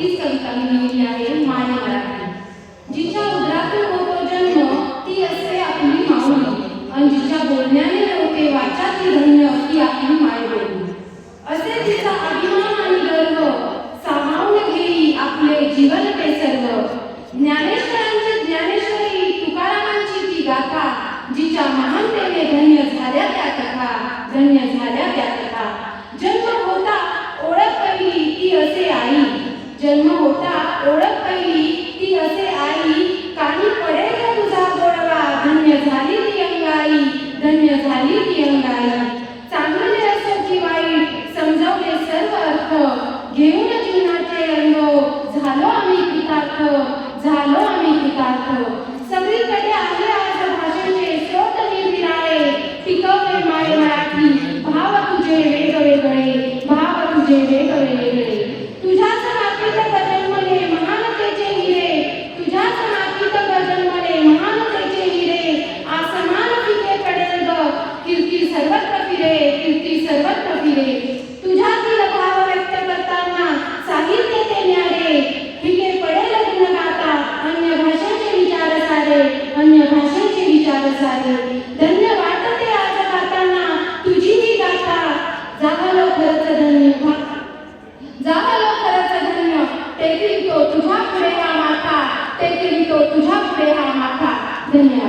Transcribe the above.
ही कविता मी लिहिली आहे माय मराठी. जिच्या उदरातून होतो जन्म ती असते आपली माऊली. आणि जिच्या बोलण्याने होते वाचा ती धन्य ती आपली माय बोली असे तिचा अभिमान आणि गर्व सामावून घेई आपले जीवन ते सर्व. ज्ञानेश्वरांची ज्ञानेश्वरी तुकारामांची ती गाथा जिच्या महानतेने धन्य झाल्या त्या कथा धन्य झाल्या त्या कथा जन्म होता ओळख पहिली ती असे आई जन्म होता ओळख पहिली. ती असे आई कानी पडेल तुझा गोडवा. धन्य झाली ती अंगाई धन्य झाली ती अंगाई. चांगले असो की वाईट समजावले सर्व अर्थ. घेऊन जीवनाचे अनुभव झालो आम्ही कृतार्थ झालो आम्ही कृतार्थ सर्वत्र फिरे कीर्ती सर्वत्र फिरे तुझ्यातील भाव व्यक्त करताना साहित्य ते न्यारे फिके पडे लग्न गाता अन्य भाषेचे विचार सारे अन्य भाषेचे विचार सारे धन्य वाटते आज गाताना तुझी ही गाता जाहलो खरंच धन्य जाहलो खरंच धन्य. तेथील तो तुझ्या पुढे हा माथा. तेथील तो तुझ्या पुढे हा माथा. धन्य